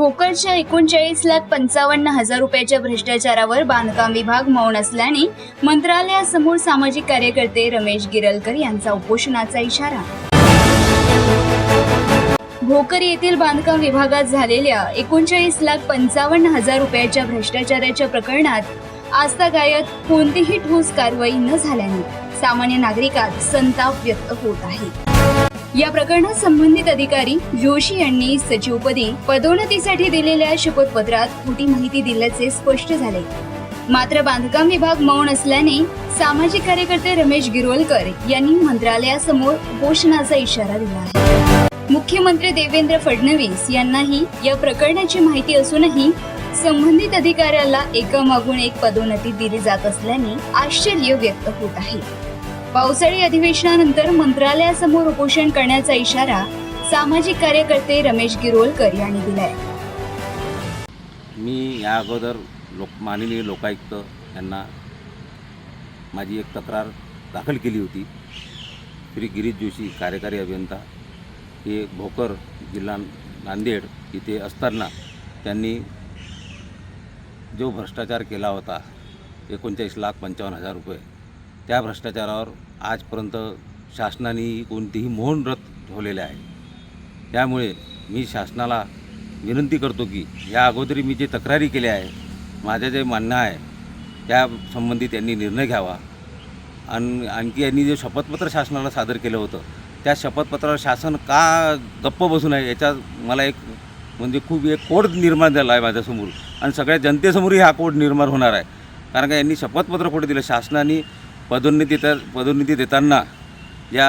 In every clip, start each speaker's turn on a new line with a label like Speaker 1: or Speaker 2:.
Speaker 1: भोकरच्या एकोणचाळीस लाख पंचावन्न हजार रुपयाच्या भ्रष्टाचारावर बांधकाम विभाग मौन असल्याने मंत्रालयासमोर सामाजिक कार्यकर्ते रमेश गिरलकर यांचा उपोषणाचा इशारा. भोकर येथील बांधकाम विभागात झालेल्या एकोणचाळीस लाख पंचावन्न हजार रुपयाच्या भ्रष्टाचाराच्या प्रकरणात आस्था गायत कोणतीही ठोस कारवाई न झाल्याने सामान्य नागरिकात संताप व्यक्त होत आहे. या प्रकरणात संबंधित अधिकारी जोशी यांनी सचिवपदी पदोन्नतीसाठी दिलेल्या शपथपत्रात खोटी माहिती दिल्याचे स्पष्ट झाले. मात्र बांधकाम विभाग मौन असल्याने सामाजिक कार्यकर्ते रमेश गिरोलकर यांनी मंत्रालयासमोर घोषणाचा इशारा दिला आहे. मुख्यमंत्री देवेंद्र फडणवीस यांनाही या प्रकरणाची माहिती असूनही संबंधित अधिकाऱ्याला एकामागून एक पदोन्नती दिली जात असल्याने आश्चर्य व्यक्त होत आहे. पावसाळी अधिवेशनानंतर मंत्रालयासमोर उपोषण करण्याचा इशारा सामाजिक कार्यकर्ते रमेश गिरोलकर यांनी दिलाय.
Speaker 2: मी या अगोदर लोक माननीय लोकायुक्त यांना माझी एक तक्रार दाखल केली होती. श्री गिरीश जोशी कार्यकारी अभियंता हे भोकर जिल्हा नांदेड इथे असताना त्यांनी जो भ्रष्टाचार केला होता एकोणचाळीस लाख पंचावन्न हजार रुपये त्या भ्रष्टाचारावर आजपर्यंत शासनाने कोणतीही मोहन रथ ठेवलेले आहे. त्यामुळे मी शासनाला विनंती करतो की या अगोदरी मी जे तक्रारी केल्या आहे माझं जे म्हणणं आहे त्या संबंधी त्यांनी निर्णय घ्यावा. आणि आणखी यांनी जे शपथपत्र शासनाला सादर केलं होतं त्या शपथपत्रावर शासन का गप्प बसून आहे याचा मला एक म्हणजे खूप एक कोड निर्माण झाला आहे माझ्यासमोर. आणि सगळ्या जनतेसमोरही हा कोड निर्माण होणार आहे. कारण का यांनी शपथपत्र कुठे दिलं? शासनाने पदोन्नती त्या पदोन्नती देताना या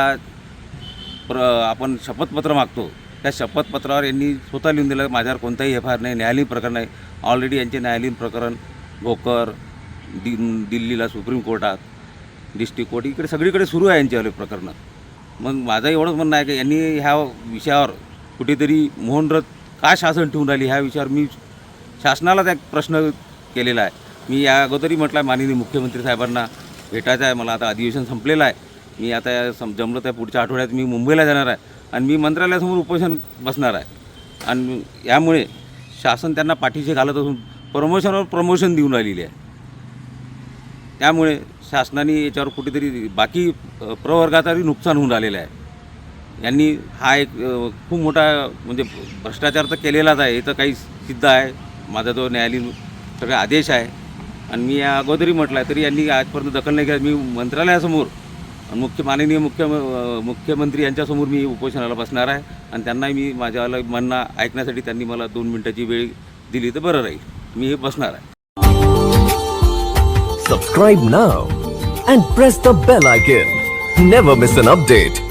Speaker 2: प्र आपण शपथपत्र मागतो. त्या शपथपत्रावर यांनी स्वतः लिहून दिलं माझ्यावर कोणताही एफ आय आर नाही न्यायालयीन प्रकरण नाही. ऑलरेडी यांचे न्यायालयीन प्रकरण भोकर दि दिल्लीला सुप्रीम कोर्टात डिस्ट्रिक्ट कोर्ट इकडे सगळीकडे सुरू आहे यांच्यावाले प्रकरणं. मग माझं एवढंच म्हणणं आहे की यांनी ह्या विषयावर कुठेतरी मोहनरथ का शासन ठेवून राहिली ह्या विषयावर मी शासनाला त्या प्रश्न केलेला आहे. मी या अगोदरही म्हटलं आहे माननीय मुख्यमंत्री साहेबांना भेटायचं आहे. मला आता अधिवेशन संपलेलं आहे. मी आता सम जमलं त्या पुढच्या आठवड्यात मी मुंबईला जाणार आहे. आणि मी मंत्रालयासमोर उपोषण बसणार आहे. आणि यामुळे शासन त्यांना पाठीशी घालत असून प्रमोशनवर प्रमोशन देऊन राहिलेली आहे. त्यामुळे शासनाने याच्यावर कुठेतरी बाकी अ, प्रवर्गाचाही नुकसान होऊन राहिलेलं आहे. यांनी हा एक खूप मोठा म्हणजे भ्रष्टाचार तर केलेलाच आहे. हे तर काही सिद्ध आहे. माझा जो न्यायालयीन सगळे आदेश आहे. आणि मी या अगोदरही म्हटलं आहे तरी यांनी आजपर्यंत दखल नाही घ्या मी मंत्रालयासमोर आणि मुख्य माननीय मुख्य मुख्यमंत्री यांच्यासमोर मी उपोषणाला बसणार आहे. आणि त्यांनाही मी माझ्यावाला म्हणणं ऐकण्यासाठी त्यांनी मला दोन मिनटाची वेळ दिली तर बरं राहील. मी हे बसणार आहे.
Speaker 3: Subscribe now and press the bell icon never miss an update